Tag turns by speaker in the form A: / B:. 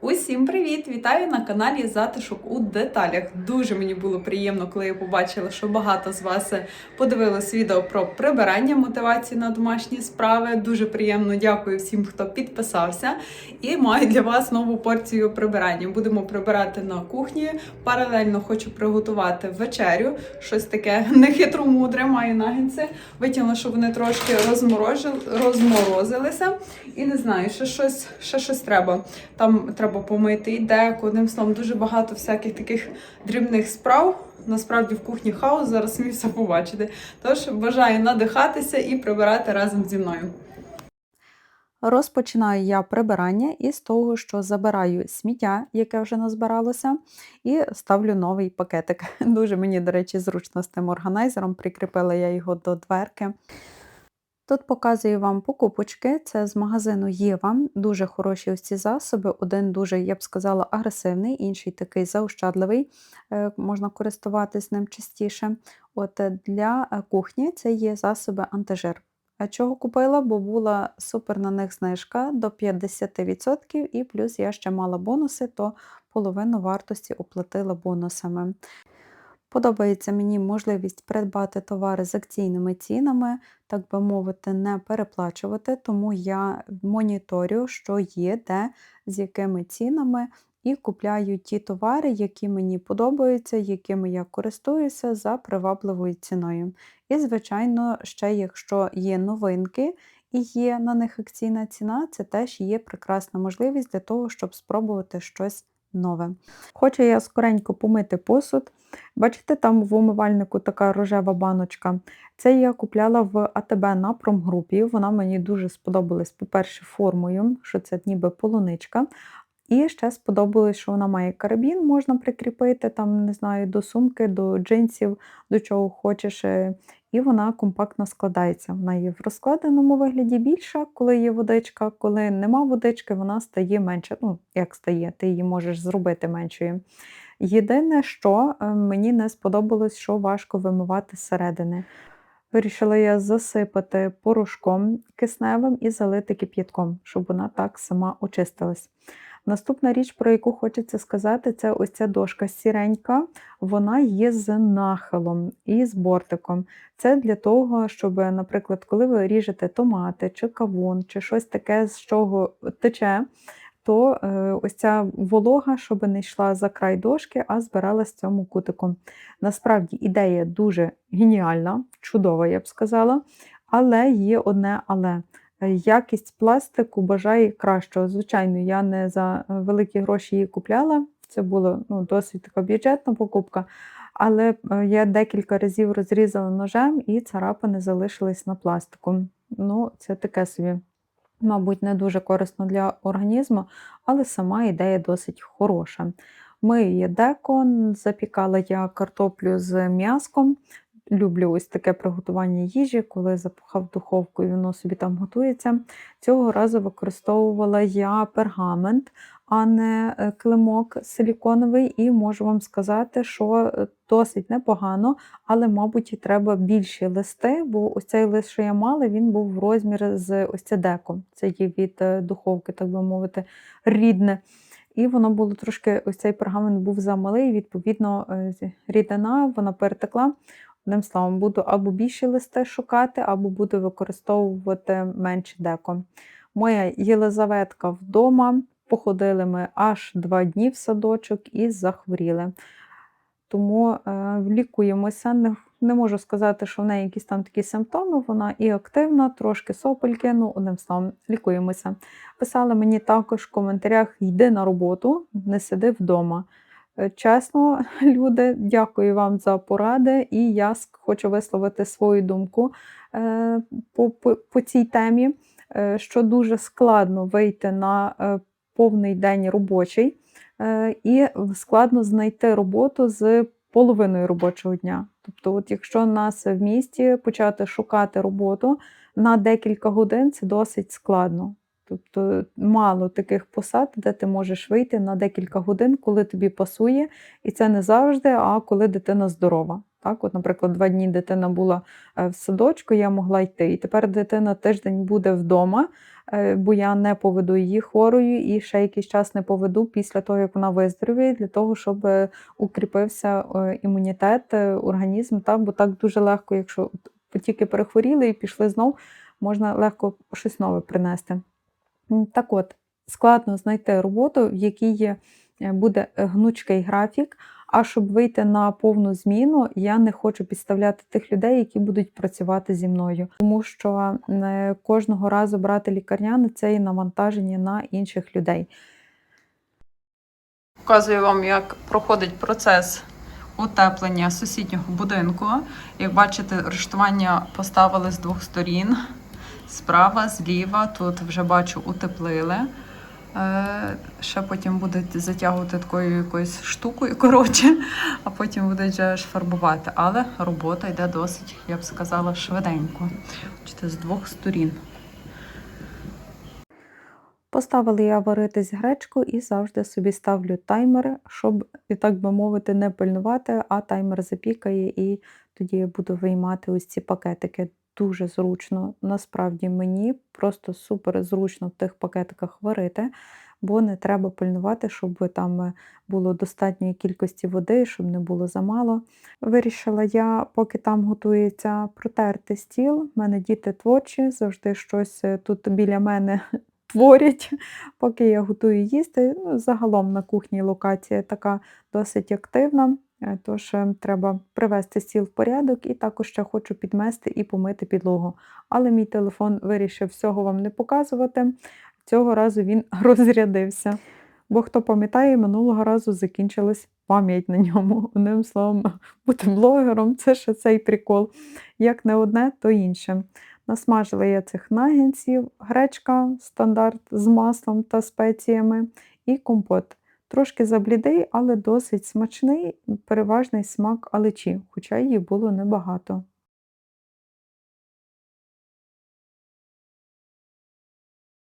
A: Усім привіт! Вітаю на каналі Затишок у деталях. Дуже мені було приємно, коли я побачила, що багато з вас подивилось відео про прибирання мотивації на домашні справи. Дуже приємно дякую всім, хто підписався. І маю для вас нову порцію прибирання. Будемо прибирати на кухні. Паралельно хочу приготувати вечерю. Щось таке нехитро-мудре, маю нагінці. Витягнула, щоб вони трошки розморозилися. І не знаю, ще щось, ще щось треба. Там треба помити і деко. Одним словом, дуже багато всяких таких дрібних справ. Насправді в кухні хаос, зараз самі все побачите. Тож бажаю надихатися і прибирати разом зі мною.
B: Розпочинаю я прибирання із того, що забираю сміття, яке вже назбиралося, і ставлю новий пакетик. Дуже мені, до речі, зручно з тим органайзером, прикріпила я його до дверки. Тут показую вам покупочки. Це з магазину Єва. Дуже хороші ось ці засоби. Один дуже, я б сказала, агресивний, інший такий заощадливий. Е, Можна користуватись ним частіше. От е, для е, кухні це є засоби антижир. Чого купила? Бо була супер на них знижка до 50%, і плюс я ще мала бонуси, то половину вартості оплатила бонусами. Подобається мені можливість придбати товари з акційними цінами, так би мовити, не переплачувати, тому я моніторю, що є, де, з якими цінами, і купляю ті товари, які мені подобаються, якими я користуюся за привабливою ціною. І, звичайно, ще якщо є новинки і є на них акційна ціна, це теж є прекрасна можливість для того, щоб спробувати щось нове. Хочу я скоренько помити посуд. Бачите, там в умивальнику така рожева баночка. Це я купляла в АТБ на промгрупі. Вона мені дуже сподобалась, по-перше, формою, що це ніби полуничка. І ще сподобалось, що вона має карабін, можна прикріпити там, не знаю, до сумки, до джинсів, до чого хочеш. І вона компактно складається. Вона є в розкладеному вигляді більша, коли є водичка. Коли нема водички, вона стає менше. Ну, як стає, ти її можеш зробити меншою. Єдине, що е, мені не сподобалось, що важко вимивати зсередини. Вирішила я засипати порошком кисневим і залити кип'ятком, щоб вона так сама очистилась. Наступна річ, про яку хочеться сказати, це ось ця дошка сіренька. Вона є з нахилом і з бортиком. Це для того, щоб, наприклад, коли ви ріжете томати чи кавун, чи щось таке, з чого тече, то е, ось ця волога, щоб не йшла за край дошки, а збиралась в цьому кутику. Насправді ідея дуже геніальна, чудова, я б сказала, але є одне але. Е, Якість пластику бажає кращого. Звичайно, я не за е, великі гроші її купляла. Це була ну, досить така бюджетна покупка. Але е, я декілька разів розрізала ножем і царапини залишились на пластику. Ну, це таке собі, мабуть, не дуже корисно для організму, але сама ідея досить хороша. Мию деко, запікала я картоплю з м'яском. Люблю ось таке приготування їжі, коли запахав духовку і воно собі там готується. Цього разу використовувала я пергамент, а не е, килимок силіконовий, і можу вам сказати, що е, досить непогано, але, мабуть, і треба більші листи, бо ось цей лист, що я мала, він був в розмір з ось це деко. Це є від е, духовки, так би мовити, рідне. І воно було трошки, ось цей пергамент був замалий, відповідно, рідина вона перетекла. Одним словом, буду або більші листи шукати, або буду використовувати менше деко. Моя Єлизаветка вдома. Походили ми аж два дні в садочок і захворіли. Тому е, лікуємося. Не, не можу сказати, що в неї якісь там такі симптоми. Вона і активна, трошки сопельки, ну, одним словом, лікуємося. Писали мені також в коментарях: йди на роботу, не сиди вдома. Чесно, люди, дякую вам за поради, і я хочу висловити свою думку е, по, по, по цій темі, е, що дуже складно вийти на е, повний день робочий, і складно знайти роботу з половиною робочого дня. Тобто, от якщо нас в місті почати шукати роботу на декілька годин, це досить складно. Тобто мало таких посад, де ти можеш вийти на декілька годин, коли тобі пасує, і це не завжди, а коли дитина здорова. Так, от, наприклад, два дні дитина була е, в садочку, я могла йти. І тепер дитина тиждень буде вдома, е, бо я не поведу її хворою і ще якийсь час не поведу після того, як вона виздоровіє, для того, щоб е, укріпився імунітет, організм. Так, бо так дуже легко, якщо тільки перехворіли і пішли знов, можна легко щось нове принести. Так от, складно знайти роботу, в якій е, буде е, гнучкий графік. А щоб вийти на повну зміну, я не хочу підставляти тих людей, які будуть працювати зі мною, тому що е, кожного разу брати лікарняне це і навантаження на інших людей.
A: Показую вам, як проходить процес утеплення сусіднього будинку. Як бачите, рештування поставили з двох сторін: справа, зліва. Тут вже бачу, утеплили. Е, Ще потім будуть затягувати такою якоюсь штукою, коротше, а потім будуть вже ж фарбувати. Але робота йде досить, я б сказала, швиденько. Бачите, з двох сторін.
B: Поставила я варитись гречку і завжди собі ставлю таймер, щоб, так би мовити, не пильнувати, а таймер запікає, і тоді я буду виймати ось ці пакетики. Дуже зручно. Насправді мені просто супер зручно в тих пакетиках варити, бо не треба пильнувати, щоб там е, було достатньої кількості води, щоб не було замало. Вирішила я, поки там готується протерти стіл. У мене діти творчі, завжди щось е, тут біля мене творять, поки я готую їсти. Ну, загалом на кухні локація така досить активна. Е, Тож е, треба привести стіл в порядок і також ще хочу підмести і помити підлогу. Але мій телефон вирішив всього вам не показувати. Цього разу він розрядився. Бо хто пам'ятає, минулого разу закінчилась пам'ять на ньому. Одним словом, бути блогером це ще цей прикол. Як не одне, то інше. Насмажила я цих нагінців, гречка стандарт з маслом та спеціями і компот. Трошки заблідий, але досить смачний, переважний смак алечі, хоча її було небагато.